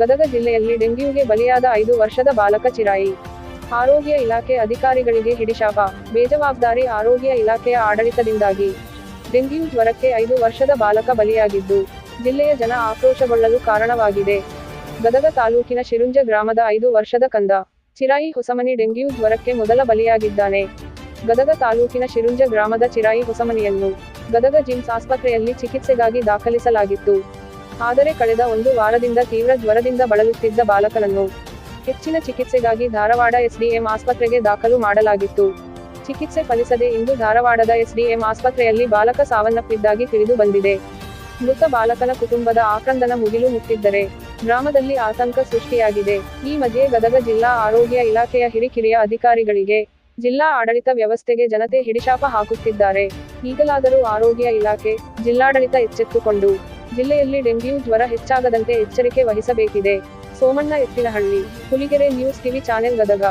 ಗದಗ ಜಿಲ್ಲೆಯಲ್ಲಿ ಡೆಂಗ್ಯೂಗೆ ಬಲಿಯಾದ ಐದು ವರ್ಷದ ಬಾಲಕ ಚಿರಾಯಿ. ಆರೋಗ್ಯ ಇಲಾಖೆ ಅಧಿಕಾರಿಗಳಿಗೆ ಹಿಡಿಶಾಪ. ಬೇಜವಾಬ್ದಾರಿ ಆರೋಗ್ಯ ಇಲಾಖೆಯ ಆಡಳಿತದಿಂದಾಗಿ. ಡೆಂಗ್ಯೂ ಜ್ವರಕ್ಕೆ ಐದು ವರ್ಷದ ಬಾಲಕ ಬಲಿಯಾಗಿದ್ದು, ಜಿಲ್ಲೆಯ ಜನ ಆಕ್ರೋಶಗೊಳ್ಳಲು ಕಾರಣವಾಗಿದೆ. ಗದಗ ತಾಲೂಕಿನ ಶಿರುಂಜ ಗ್ರಾಮದ ಐದು ವರ್ಷದ ಕಂದ. ಚಿರಾಯಿ ಹೊಸಮನಿ ಡೆಂಗ್ಯೂ ಜ್ವರಕ್ಕೆ ಮೊದಲ ಬಲಿಯಾಗಿದ್ದಾನೆ. ಗದಗ ತಾಲೂಕಿನ ಶಿರುಂಜ ಗ್ರಾಮದ ಚಿರಾಯಿ ಹೊಸಮನಿಯನ್ನು ಗದಗ ಜಿಮ್ಸ್ ಆಸ್ಪತ್ರೆಯಲ್ಲಿ ಚಿಕಿತ್ಸೆಗಾಗಿ ದಾಖಲಿಸಲಾಗಿತ್ತು. ಆದರೆ ಕಳೆದ ಒಂದು ವಾರದಿಂದ ತೀವ್ರ ಜ್ವರದಿಂದ ಬಳಲುತ್ತಿದ್ದ ಬಾಲಕನನ್ನು ಹೆಚ್ಚಿನ ಚಿಕಿತ್ಸೆಗಾಗಿ ಧಾರವಾಡ ಎಸ್ಡಿಎಂ ಆಸ್ಪತ್ರೆಗೆ ದಾಖಲು ಮಾಡಲಾಗಿತ್ತು. ಚಿಕಿತ್ಸೆ ಫಲಿಸದೆ ಇಂದು ಧಾರವಾಡದ ಎಸ್ಡಿಎಂ ಆಸ್ಪತ್ರೆಯಲ್ಲಿ ಬಾಲಕ ಸಾವನ್ನಪ್ಪಿದ್ದಾಗಿ ತಿಳಿದು ಬಂದಿದೆ. ಮೃತ ಬಾಲಕನ ಕುಟುಂಬದ ಆಕ್ರಂದನ ಮುಗಿಲು ಮುಟ್ಟಿದ್ದರೆ ಗ್ರಾಮದಲ್ಲಿ ಆತಂಕ ಸೃಷ್ಟಿಯಾಗಿದೆ. ಈ ಮಧ್ಯೆ ಗದಗ ಜಿಲ್ಲಾ ಆರೋಗ್ಯ ಇಲಾಖೆಯ ಹಿರಿಕಿರಿಯ ಅಧಿಕಾರಿಗಳಿಗೆ ಜಿಲ್ಲಾ ಆಡಳಿತ ವ್ಯವಸ್ಥೆಗೆ ಜನತೆ ಹಿಡಿಶಾಪ ಹಾಕುತ್ತಿದ್ದಾರೆ. ಈಗಲಾದರೂ ಆರೋಗ್ಯ ಇಲಾಖೆ ಜಿಲ್ಲಾಡಳಿತ ಎಚ್ಚೆತ್ತುಕೊಂಡು ಜಿಲ್ಲೆಯಲ್ಲಿ ಡೆಂಗ್ಯೂ ಜ್ವರ ಹೆಚ್ಚಾಗದಂತೆ ಎಚ್ಚರಿಕೆ ವಹಿಸಬೇಕಿದೆ. Somanna, Ettinahalli, Huligere news TV channel Gadag.